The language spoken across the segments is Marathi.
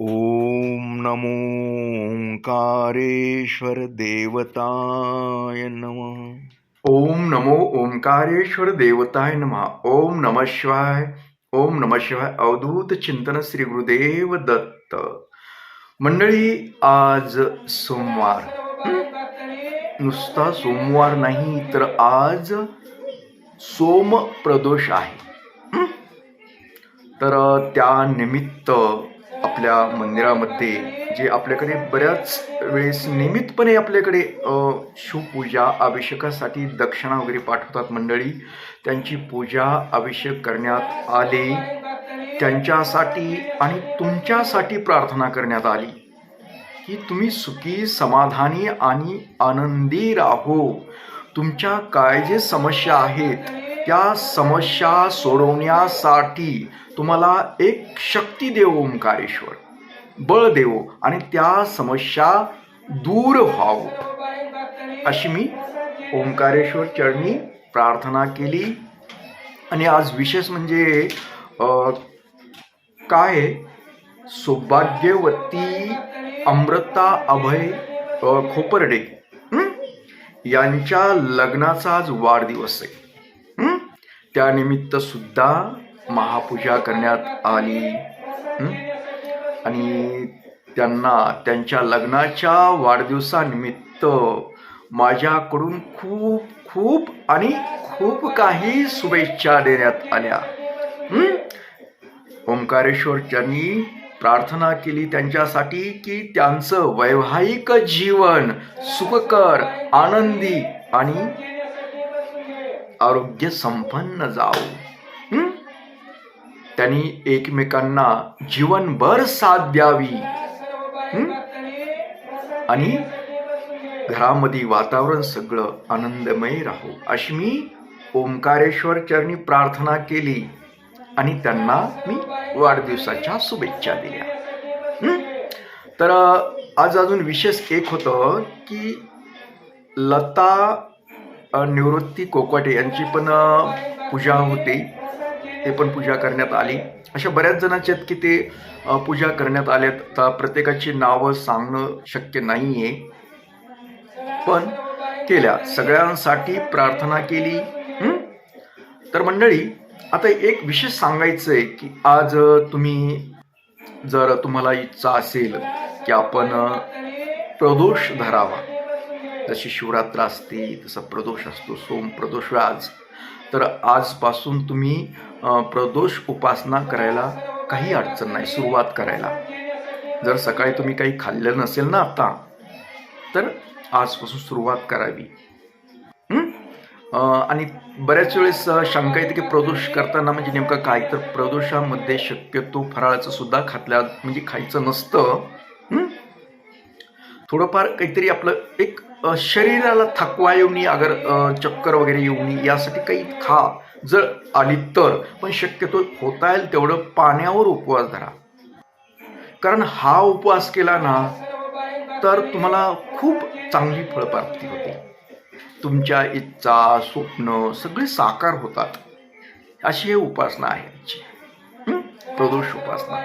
ॐ नमो ओंकारेश्वर देवताय नमः। ओम नमो ओंकारेश्वर देवताय नमः। ओम नम शिवाय। ओम नम शिवाय। अवधूत चिंतन श्री गुरुदेव दत्त। मंडळी आज सोमवार। नुसता सोमवार नाही तर आज सोम प्रदोष आहे. तर त्या निमित्त आपल्या मंदिरामध्ये जे आपल्याकडे बऱ्याच वेळेस नियमितपणे आपल्याकडे शिवपूजा अभिषेकासाठी दक्षिणा वगैरे पाठवतात मंडळी. त्यांची पूजा अभिषेक करण्यात आले. त्यांच्यासाठी आणि तुमच्यासाठी प्रार्थना करण्यात आली. की तुम्ही सुखी समाधानी आणि आनंदी राहो. तुमच्या काय जे समस्या आहेत त्या समस्या सोडवण्यासाठी तुम्हाला एक शक्ती देव ओंकारेश्वर. बळ देव आणि त्या समस्या दूर व्हावं. अशी मी ओंकारेश्वर चरणी प्रार्थना केली. आणि आज विशेष म्हणजे काय? आहे? सौभाग्यवती अमृता अभय खोपर्डे. खोपरडे यांच्या लग्नाचा आज वाढदिवस आहे. त्यानिमित्तसुद्धा त्यानिमित्त सुद्धा महापूजा करण्यात आली. आणि त्यांना त्यांच्या लग्नाच्या वाढदिवसानिमित्त माझ्याकडून खूप खूप आणि खूप काही शुभेच्छा देण्यात आल्या. ओंकारेश्वरच्यांनी ओंकारेश्वर प्रार्थना केली त्यांच्यासाठी की त्यांचं वैवाहिक जीवन सुखकर आनंदी आणि आरोग्य संपन्न जाऊ त्यांनी एकमेकांना जीवनभर साथ द्यावी. आणि घरामध्ये वातावरण सगळं आनंदमय राहो. अशी मी ओंकारेश्वर चरणी प्रार्थना केली. आणि त्यांना मी वाढदिवसाच्या शुभेच्छा दिल्या. तर आज अजून विशेष एक होतं की लता निवृत्ती कोकवाटे यांची पण पूजा होते. ते पण पूजा करण्यात आली. अशा बऱ्याच जणांचे आहेत की ते पूजा करण्यात आल्यात आता प्रत्येकाची नावं सांगणं शक्य नाही आहे पण केल्या. सगळ्यांसाठी प्रार्थना केली. तर मंडळी आता एक विशेष सांगायचं आहे की आज तुम्ही जर तुम्हाला इच्छा असेल की आपण प्रदोष धरावा. जशी शिवरात्र असते तसा प्रदोष असतो सोम प्रदोष आज. तर आजपासून तुम्ही प्रदोष उपासना करायला काही अडचण नाही सुरुवात करायला. जर सकाळी तुम्ही काही खाल्लं नसेल ना आता तर आजपासून सुरुवात करावी. आणि बऱ्याच वेळेस शंका येते की प्रदोष करताना म्हणजे नेमकं काय? तर प्रदोषामध्ये शक्यतो फराळाचं सुद्धा खातल्या म्हणजे खायचं नसतं. थोडंफार काहीतरी आपलं एक शरीराला थकवा येऊ नये अगर चक्कर वगैरे येऊ नये यासाठी काही खा. जर आली तर. पण शक्यतो होता येईल तेवढं पाण्यावर उपवास धरा. कारण हा उपवास केला ना तर तुम्हाला खूप चांगली फळप्राप्ती होते. तुमच्या इच्छा स्वप्न सगळे साकार होतात. अशी हे उपासना आहे प्रदोष उपासना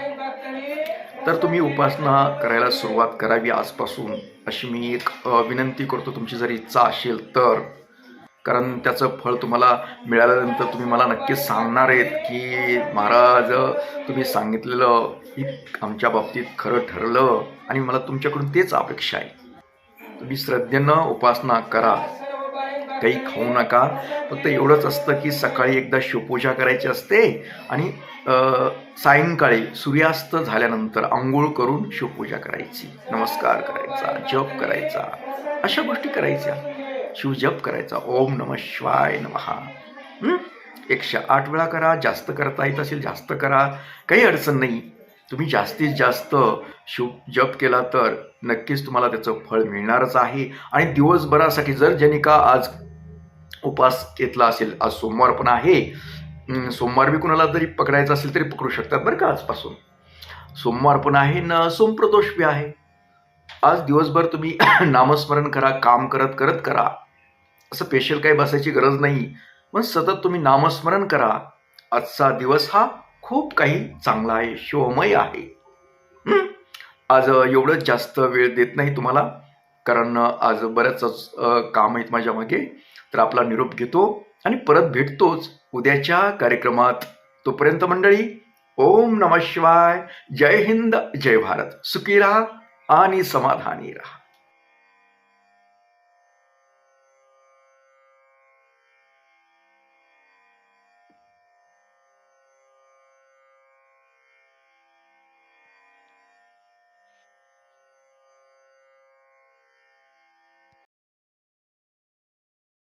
तर तुम्ही उपासना करायला सुरुवात करावी आजपासून अशी मी एक विनंती करतो तुमची जर इच्छा असेल तर. कारण त्याचं फळ तुम्हाला मिळाल्यानंतर तुम्ही मला नक्कीच सांगणार आहेत की महाराज तुम्ही सांगितलेलं ही आमच्या बाबतीत खरं ठरलं आणि मला तुमच्याकडून तेच अपेक्षा आहे. तुम्ही श्रद्धेनं उपासना करा. काही खाऊ नका. फक्त एवढंच असतं की सकाळी एकदा शिवपूजा करायची असते आणि सायंकाळी सूर्यास्त झाल्यानंतर आंघोळ करून शिवपूजा करायची. नमस्कार करायचा जप करायचा अशा गोष्टी करायच्या. शिवजप करायचा. ओम नम शिवाय नमहा एकशे आठ वेळा करा जास्त करता येत असेल जास्त करा. काही अडचण नाही. तुम्ही जास्तीत जास्त शिव जप केला तर नक्कीच तुम्हाला त्याचं फळ मिळणारच आहे. आणि दिवसभरासाठी जर ज्यांनी का आज उपास घेतला असेल. आज सोमवार पण आहे. सोमवार बी कुणाला जरी पकडायचं असेल तरी पकडू शकतात बरं का आजपासून. सोमवार पण आहे न सोमप्रदोष बी आहे. आज दिवसभर तुम्ही नामस्मरण करा काम करत करत करा. असं स्पेशल काही बसायची गरज नाही. पण सतत तुम्ही नामस्मरण करा. आजचा दिवस हा खूप काही चांगला आहे शिवमय आहे. आज एवढं जास्त वेळ देत नाही तुम्हाला. कारण आज बऱ्याच काम आहेत माझ्या मागे. तर आपला निरोप घेतो आणि परत भेटतोच उद्याच्या कार्यक्रमात. तोपर्यंत मंडळी ओम नम शिवाय. जय हिंद जय भारत. सुखी राहा आणि समाधानी राहा.